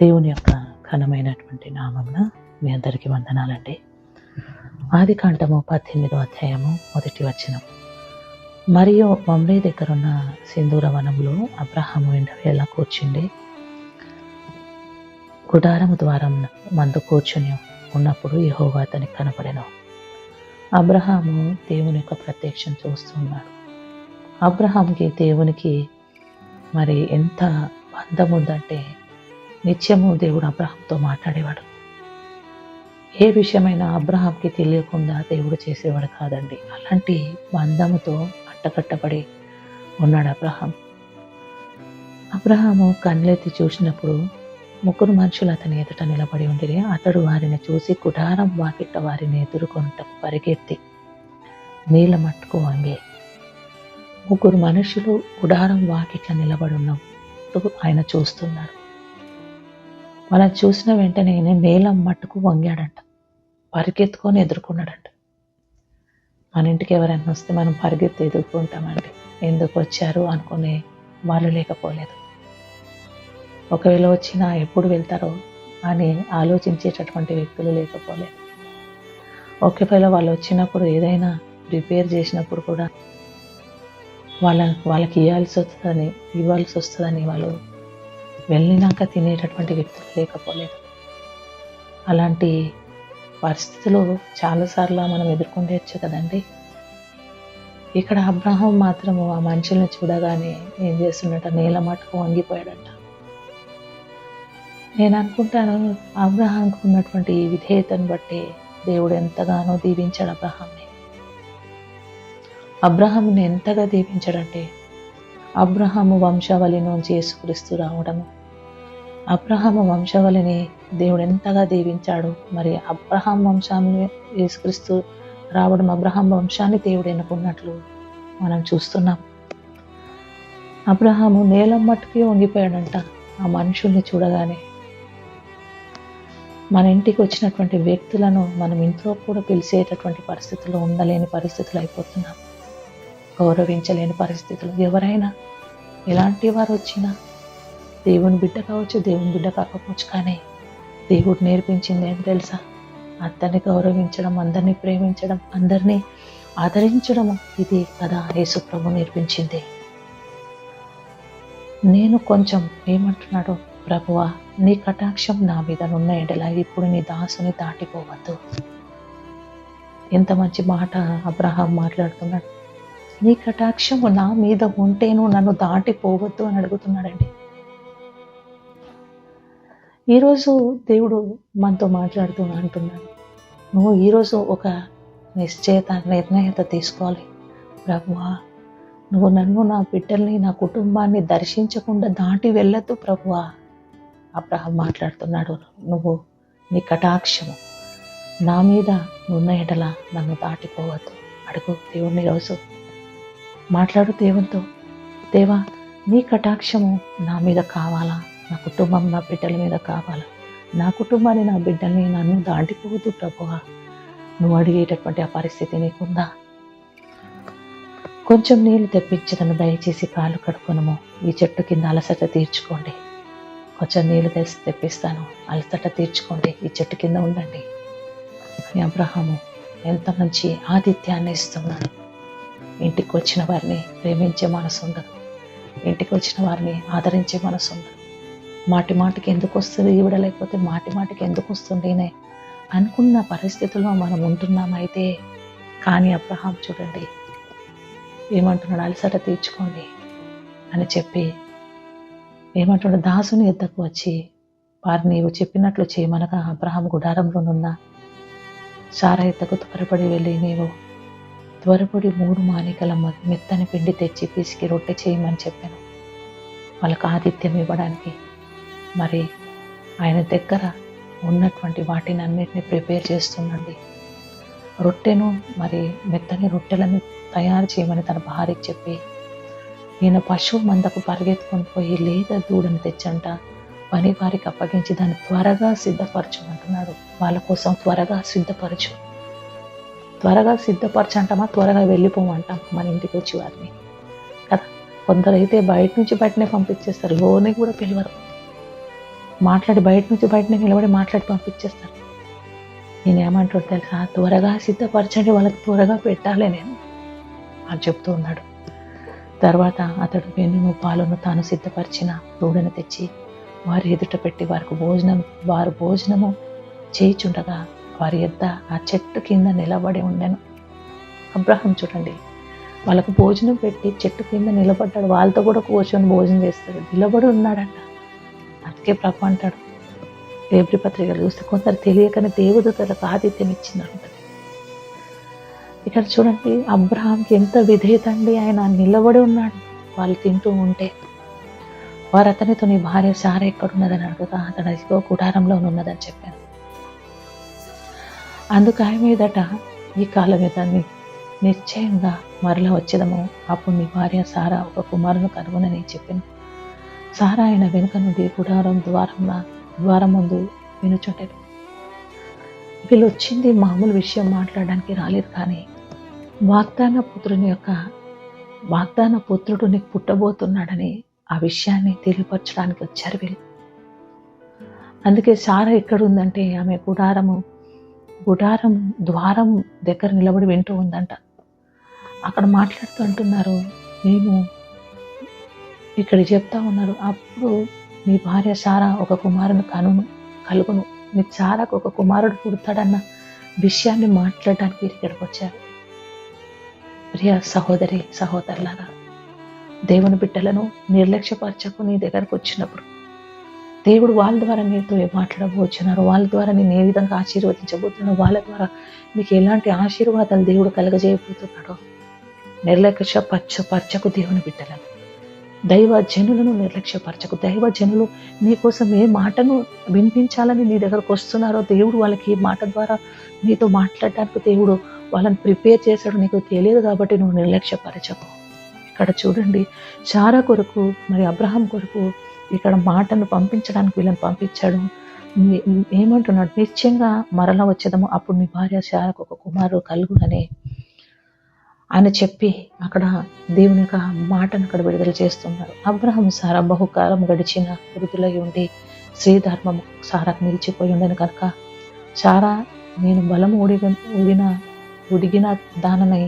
దేవుని యొక్క ఘనమైనటువంటి నామమున మీ అందరికీ వందనాలండి. ఆది కాండము పద్దెనిమిదో అధ్యాయము మొదటి వచనం. మరియు మమ్రే దగ్గరున్న సింధూర వనంలో అబ్రహాము ఎండవేళ కూర్చుండి గుడారము ద్వారం మందు కూర్చుని ఉన్నప్పుడు యహోవా అతనికి కనపడెను. అబ్రహాము దేవుని యొక్క ప్రత్యక్షం చూస్తున్నాడు అబ్రహాంకి దేవునికి మరి ఎంత బంధం ఉందంటే నిత్యము దేవుడు అబ్రహంతో మాట్లాడేవాడు. ఏ విషయమైనా అబ్రహాంకి తెలియకుండా దేవుడు చేసేవాడు కాదండి. అలాంటి బంధముతో అట్టకట్టబడి ఉన్నాడు అబ్రహాం అబ్రహాము కళ్ళెత్తి చూసినప్పుడు ముగ్గురు మనుషులు అతని ఎదుట నిలబడి ఉండిరి. అతడు వారిని చూసి కుటారం వాకిట్ట వారిని ఎదుర్కొనుటకు పరిగెత్తి నీళ్ళ మట్టుకు వంగే ముగ్గురు మనుషులు గుడారం వాకిట్ల నిలబడి ఉన్నప్పుడు ఆయన చూస్తున్నాడు. మనం చూసిన వెంటనే నేలం నేల మట్టుకు వంగాడంట. పరిగెత్తుకొని ఎదుర్కొన్నాడంట. మన ఇంటికి ఎవరైనా వస్తే మనం పరిగెత్తి ఎదుర్కొంటామండి. ఎందుకు వచ్చారు అనుకునే వాళ్ళు లేకపోలేదు. ఒకవేళ వచ్చినా ఎప్పుడు వెళ్తారో అని ఆలోచించేటటువంటి వ్యక్తులు లేకపోలేదు. ఒకవేళ వాళ్ళు వచ్చినప్పుడు ఏదైనా ప్రిపేర్ చేసినప్పుడు కూడా వాళ్ళ వాళ్ళకి ఇవ్వాల్సి వస్తుందని ఇవ్వాల్సి వస్తుందని వాళ్ళు వెళ్ళినాక తినేటటువంటి వ్యక్తులు లేకపోలేదు. అలాంటి పరిస్థితులు చాలాసార్లు మనం ఎదుర్కొండేయచ్చు కదండి. ఇక్కడ అబ్రహం మాత్రము ఆ మనుషుల్ని చూడగానే ఏం చేస్తున్నట్ట నేల మటుకు వంగిపోయాడట. నేను అనుకుంటాను అబ్రహాంకు ఉన్నటువంటి విధేయతను బట్టి దేవుడు ఎంతగానో దీవించాడు అబ్రహాంని. అబ్రహాంని ఎంతగా దీవించాడంటే అబ్రహాము వంశావళి నుంచి యేసుక్రీస్తు రావడము. అబ్రహాము వంశావళిని దేవుడు ఎంతగా దీవించాడు మరి అబ్రహాం వంశాన్ని యేసుక్రీస్తు రావడం అబ్రహాం వంశాన్ని దేవుడు ఎన్నుకున్నట్లు మనం చూస్తున్నాం. అబ్రహాము నేలం మట్టుకి వంగిపోయాడంట ఆ మనుషుల్ని చూడగానే. మన ఇంటికి వచ్చినటువంటి వ్యక్తులను మనం ఇంట్లో కూడా పిలిచేటటువంటి పరిస్థితుల్లో ఉండలేని పరిస్థితులు అయిపోతున్నాం. గౌరవించలేని పరిస్థితులు. ఎవరైనా ఎలాంటి వారు వచ్చినా దేవుని బిడ్డ కావచ్చు దేవుని బిడ్డ కాకపోవచ్చు కానీ దేవుడు నేర్పించింది ఏం తెలుసా? అందరిని గౌరవించడం అందరినీ ప్రేమించడం అందరినీ ఆదరించడము ఇది కదా యేసుప్రభు నేర్పించింది. నేను కొంచెం ఏమంటున్నాడు ప్రభువా నీ కటాక్షం నా మీద నున్న ఎడల ఇప్పుడు నీ దాసుని దాటిపోవద్దు. ఎంత మంచి మాట అబ్రహాం మాట్లాడుతున్నాడు. నీ కటాక్షము నా మీద ఉంటేను నన్ను దాటిపోవద్దు అని అడుగుతున్నాడండి. ఈరోజు దేవుడు మనతో మాట్లాడుతూ అంటున్నాడు. నువ్వు ఈరోజు ఒక నిశ్చయత నిర్ణయత తీసుకోవాలి. ప్రభువా నువ్వు నన్ను నా బిడ్డల్ని నా కుటుంబాన్ని దర్శించకుండా దాటి వెళ్ళొద్దు ప్రభువా. అబ్రహం మాట్లాడుతున్నాడు నువ్వు నీ కటాక్షము నా మీద నున్న ఎడల నన్ను దాటిపోవద్దు. అడుగు దేవుణ్ణి రోజు మాట్లాడు దేవునితో. దేవా నీ కటాక్షము నా మీద కావాలా? నా కుటుంబం నా బిడ్డల మీద కావాలా? నా కుటుంబాన్ని నా బిడ్డల్ని నన్ను దాటిపోవద్దు ప్రభువా. నువ్వు అడిగేటటువంటి ఆ పరిస్థితి నీకుందా? కొంచెం నీళ్ళు తెప్పించదను దయచేసి కాలు కడుకునము ఈ చెట్టు కింద అలసట తీర్చుకోండి. కొంచెం నీళ్ళు తెలిసి తెప్పిస్తాను. అలసట తీర్చుకోండి. ఈ చెట్టు కింద ఉండండి. అని అబ్రహాము ఎంత మంచి ఆతిథ్యాన్ని ఇస్తున్నాను. ఇంటికి వచ్చిన వారిని ప్రేమించే మనసు ఉండదు. ఇంటికి వచ్చిన వారిని ఆదరించే మనసు ఉండదు. మాటి మాటికి ఎందుకు వస్తుంది ఈవిడ లేకపోతే మాటి మాటికి ఎందుకు వస్తుండేనే అనుకున్న పరిస్థితుల్లో మనం ఉంటున్నామైతే కానీ అబ్రహాం చూడండి ఏమంటున్నాడు? అలసట తీర్చుకోండి అని చెప్పి ఏమంటున్నాడు? దాసుని ఎద్దకు వచ్చి వారు నీవు చెప్పినట్లు చేయమనగా అబ్రహాం గుడారంలోనున్న సారా ఎద్దకు త్వరపడి వెళ్ళి నీవు త్వరపడి మూడు మానికల మ- మెత్తని పిండి తెచ్చి పిసికి రొట్టె చేయమని చెప్పాను. వాళ్ళకు ఆతిథ్యం ఇవ్వడానికి. మరి ఆయన దగ్గర ఉన్నటువంటి వాటిని అన్నిటిని ప్రిపేర్ చేస్తుందండి రొట్టెను మరి మెత్తని రొట్టెలను తయారు చేయమని తన భార్యకి చెప్పి నేను పశువు మందకు పరిగెత్తుకొని పోయి లేదా దూడని తెచ్చంట. పని వారికి అప్పగించి దాన్ని త్వరగా సిద్ధపరచమంటున్నాడు. వాళ్ళ కోసం త్వరగా సిద్ధపరచు. త్వరగా సిద్ధపరచంటామా? త్వరగా వెళ్ళిపోమంటాం మన ఇంటికి వచ్చి వారిని. కదా? కొందరైతే బయట నుంచి బయటనే పంపించేస్తారు. లోనే కూడా పిలవరు. మాట్లాడి బయట నుంచి బయటనే నిలబడి మాట్లాడి పంపించేస్తారు. నేనేమంటాడు తెలుసా? త్వరగా సిద్ధపరచండి వాళ్ళకి త్వరగా పెట్టాలి నేను. అని చెప్తూ ఉన్నాడు. తర్వాత అతడు వెన్నును పాలను తాను సిద్ధపరిచిన దూడను తెచ్చి వారి ఎదుట పెట్టి వారికి భోజనం వారు భోజనము చేయిచుండగా వారి ఎద్ద ఆ చెట్టు కింద నిలబడి ఉండెను. అబ్రహం చూడండి వాళ్ళకు భోజనం పెట్టి చెట్టు కింద నిలబడ్డాడు. వాళ్ళతో కూడా కూర్చొని భోజనం చేస్తాడు. నిలబడి ఉన్నాడంట. అందుకే ప్రభు అంటాడు ఏబ్రి పత్రికలు చూస్తే కొందరు తెలియకనే దేవదూతలకు ఆతిథ్యం ఇచ్చిందంట ఇక్కడ చూడండి అబ్రహాంకి ఎంత విధేయత అండి. ఆయన నిలబడి ఉన్నాడు. వాళ్ళు తింటూ ఉంటే వారు అతనితో నీ భార్య సార ఎక్కడున్నదని అడుగుతా అతను అదిగో గుడారంలో ఉన్నదని చెప్పాను. అందుకు ఆయన మీదట ఈ కాలం మీద నిశ్చయంగా మరలా వచ్చేదము. అప్పుడు నీ భార్య సారా ఒక కుమారుని కనుగొనని చెప్పాను. సారా ఆయన వెనుక నుండి గుడారం ద్వారంలో ద్వారం ముందు వినుచుంటాడు వీళ్ళు వచ్చింది మామూలు విషయం మాట్లాడడానికి రాలేదు కానీ వాగ్దాన పుత్రుని యొక్క వాగ్దాన పుత్రుడు నీకు పుట్టబోతున్నాడని ఆ విషయాన్ని తెలియపరచడానికి వచ్చారు వీళ్ళు. అందుకే సారా ఎక్కడుందంటే ఆమె గుడారము గుడారం ద్వారం దగ్గర నిలబడి వింటూ ఉందంట. అక్కడ మాట్లాడుతూ అంటున్నారు మేము ఇక్కడ చెప్తా ఉన్నారు అప్పుడు నీ భార్య సారా ఒక కుమారుని కనును కలుగును. నీ సారాకు ఒక కుమారుడు పుడతాడన్న విషయాన్ని మాట్లాడడానికి ఇక్కడికి వచ్చారు. ప్రియ సహోదరి సహోదరులారా దేవుని బిడ్డలను నిర్లక్ష్యపరచకు నీ దగ్గరకు వచ్చినప్పుడు దేవుడు వాళ్ళ ద్వారా నీతో ఏ మాట్లాడబోచున్నారు. వాళ్ళ ద్వారా నేను ఏ విధంగా ఆశీర్వదించబోతున్నాను వాళ్ళ ద్వారా నీకు ఎలాంటి ఆశీర్వాదాలు దేవుడు కలగజేయబోతున్నాడో నిర్లక్ష్యపరచ పరచకు దేవుని బిడ్డలను దైవ జనులను నిర్లక్ష్యపరచకు. దైవ జనులు నీ కోసం ఏ మాటను వినిపించాలని నీ దగ్గరకు వస్తున్నారో దేవుడు వాళ్ళకి ఈ మాట ద్వారా నీతో మాట్లాడడానికి దేవుడు వాళ్ళని ప్రిపేర్ చేశాడు నీకు తెలియదు కాబట్టి నువ్వు నిర్లక్ష్యపరచకు. ఇక్కడ చూడండి చారా కొరకు మరి అబ్రహం కొరకు ఇక్కడ మాటను పంపించడానికి వీళ్ళని పంపించాడు. ఏమంటున్నాడు? నిశ్చయంగా మరలా వచ్చేదము. అప్పుడు నీ భార్య శారకు ఒక కుమారు కలుగు అని చెప్పి అక్కడ దేవుని యొక్క మాటను అక్కడ విడుదల చేస్తున్నారు. అబ్రహం సారా బహుకాలం గడిచిన వృద్ధులై ఉండి శ్రీధర్మం సారాకు నిలిచిపోయి ఉండను కనుక సారా నేను బలం ఊడిన ఊడిన ఉడిగిన దాననై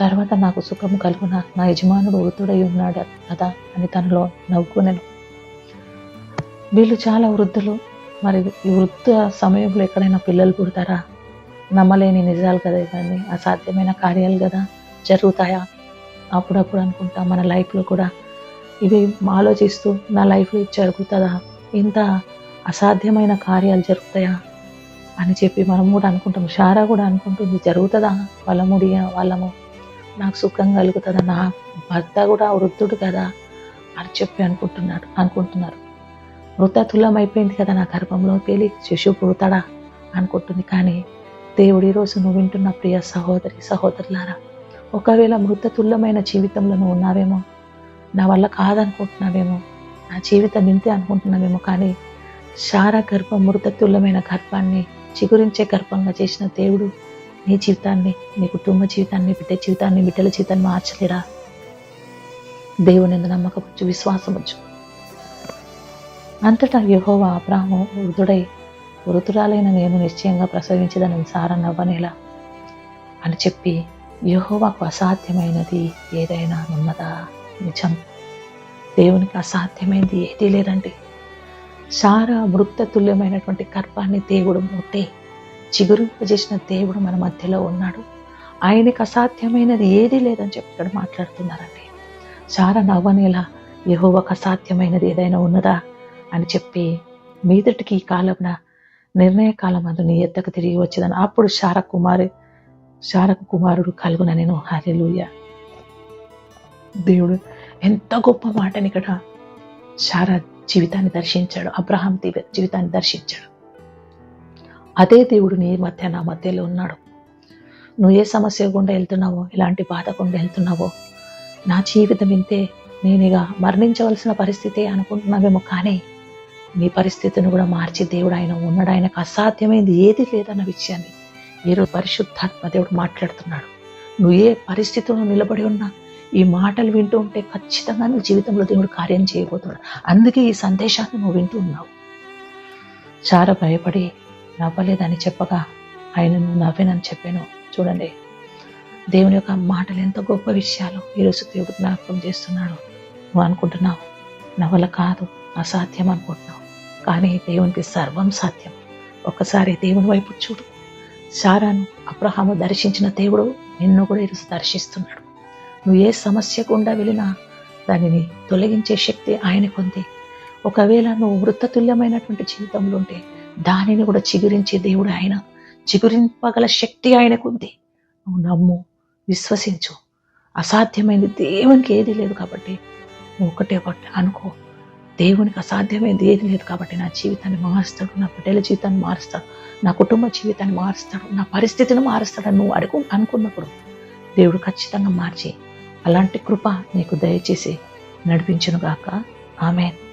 తర్వాత నాకు సుఖం కలుగున నా యజమానుడు వృద్ధుడై ఉన్నాడు కదా అని తనలో నవ్వుకునేను వీళ్ళు చాలా వృద్ధులు. మరి ఈ వృద్ధ సమయంలో ఎక్కడైనా పిల్లలు పుడతారా? నమ్మలేని నిజాలు కదా ఇవన్నీ. అసాధ్యమైన కార్యాలు కదా జరుగుతాయా? అప్పుడప్పుడు అనుకుంటా మన లైఫ్లో కూడా ఇవి ఆలోచిస్తూ నా లైఫ్లో ఇది జరుగుతుందా? ఇంత అసాధ్యమైన కార్యాలు జరుగుతాయా? అని చెప్పి మనం కూడా అనుకుంటాం. షారా కూడా అనుకుంటుంది జరుగుతుందా? వాళ్ళ ముడి వాళ్ళము నాకు సుఖం కలుగుతుంది నా భర్త కూడా వృద్ధుడు కదా అని చెప్పి అనుకుంటున్నాడు అనుకుంటున్నారు. మృతతుల్యం అయిపోయింది కదా నా గర్భంలో తేలి శిశువు పుడతాడా అనుకుంటుంది. కానీ దేవుడు ఈరోజు నువ్వు వింటున్న ప్రియ సహోదరి సహోదరులారా ఒకవేళ మృతతుల్యమైన జీవితంలో నువ్వు ఉన్నావేమో నా వల్ల కాదనుకుంటున్నావేమో నా జీవితం ఇంతే అనుకుంటున్నావేమో కానీ శార గర్భం మృతతుల్యమైన గర్భాన్ని చిగురించే గర్భంగా చేసిన దేవుడు నీ జీవితాన్ని నీ కుటుంబ జీవితాన్ని బిడ్డ జీవితాన్ని బిడ్డల జీవితాన్ని మార్చలేరా? దేవుని ఎందు నమ్మకం వచ్చు విశ్వాసం అంతటా యహోవా అబ్రాహము వృద్ధుడై వృతురాలైన నేను నిశ్చయంగా ప్రసవించదని సారా నవ్వనేలా అని చెప్పి యహోవాకు అసాధ్యమైనది ఏదైనా ఉన్నదా? నిజం. దేవునికి అసాధ్యమైనది ఏదీ లేదండి. సారా మృత తుల్యమైనటువంటి గర్భాన్ని దేవుడు ముట్టే చిగురింపజేసిన దేవుడు మన మధ్యలో ఉన్నాడు. ఆయనకి అసాధ్యమైనది ఏదీ లేదని చెప్పి ఇక్కడ మాట్లాడుతున్నారండి. సారా నవ్వనేలా యహోవకు అసాధ్యమైనది ఏదైనా ఉన్నదా అని చెప్పి మీదటికి ఈ కాలంన నిర్ణయ కాలం అందు నీ ఎద్దకు తిరిగి వచ్చేదని అప్పుడు శార కుమారి శారకు కుమారుడు కలుగున నేను హరిలుయ దేవుడు ఎంత గొప్ప మాటని ఇక్కడ శార జీవితాన్ని దర్శించాడు అబ్రహాం జీవితాన్ని దర్శించాడు. అదే దేవుడు నీ మధ్య నా మధ్యలో ఉన్నాడు. నువ్వు ఏ సమస్య గుండా వెళ్తున్నావో ఇలాంటి బాధ గుండా వెళ్తున్నావో నా జీవితం ఇంతే నేను ఇక మరణించవలసిన పరిస్థితి అనుకుంటున్నావేమో కానీ నీ పరిస్థితిని కూడా మార్చి దేవుడు ఆయన ఉన్నాడు. ఆయనకు అసాధ్యమైంది ఏది లేదన్న విషయాన్ని ఈరోజు పరిశుద్ధాత్మ దేవుడు మాట్లాడుతున్నాడు. నువ్వు ఏ పరిస్థితిలో నిలబడి ఉన్నా ఈ మాటలు వింటూ ఉంటే ఖచ్చితంగా నీ జీవితంలో దేవుడు కార్యం చేయబోతున్నాడు. అందుకే ఈ సందేశాన్ని నువ్వు వింటూ ఉన్నావు. చాలా భయపడి నవ్వలేదని చెప్పగా ఆయనను నవ్వేనని చెప్పాను. చూడండి దేవుని యొక్క మాటలు ఎంత గొప్ప విషయాలు ఈరోజు దేవుడు జ్ఞాపకం చేస్తున్నాడు. నువ్వు అనుకుంటున్నావు నవల కాదు అసాధ్యం అనుకుంటున్నావు. కానీ దేవునికి సర్వం సాధ్యం. ఒక్కసారి దేవుని వైపు చూడు. సారాను అబ్రహాము దర్శించిన దేవుడు నిన్ను కూడా ఈరోజు దర్శిస్తున్నాడు. నువ్వు ఏ సమస్య గుండా వెళ్ళినా దానిని తొలగించే శక్తి ఆయనకుంది. ఒకవేళ నువ్వు వృత్తతుల్యమైనటువంటి జీవితంలో ఉంటే దానిని కూడా చిగురించే దేవుడు ఆయన. చిగురింపగల శక్తి ఆయనకుంది నువ్వు నమ్ము విశ్వసించు. అసాధ్యమైనది దేవునికి ఏది లేదు కాబట్టి నువ్వు ఒకటే ఒకటి అనుకో. దేవునికి అసాధ్యమైనది ఏది లేదు కాబట్టి నా జీవితాన్ని మారుస్తాడు నా బిడ్డల జీవితాన్ని మారుస్తాడు నా కుటుంబ జీవితాన్ని మారుస్తాడు నా పరిస్థితిని మారుస్తాడు నువ్వు అడుగు అనుకున్నప్పుడు దేవుడు ఖచ్చితంగా మార్చి అలాంటి కృప నీకు దయచేసి నడిపించునుగాక. ఆమెన్.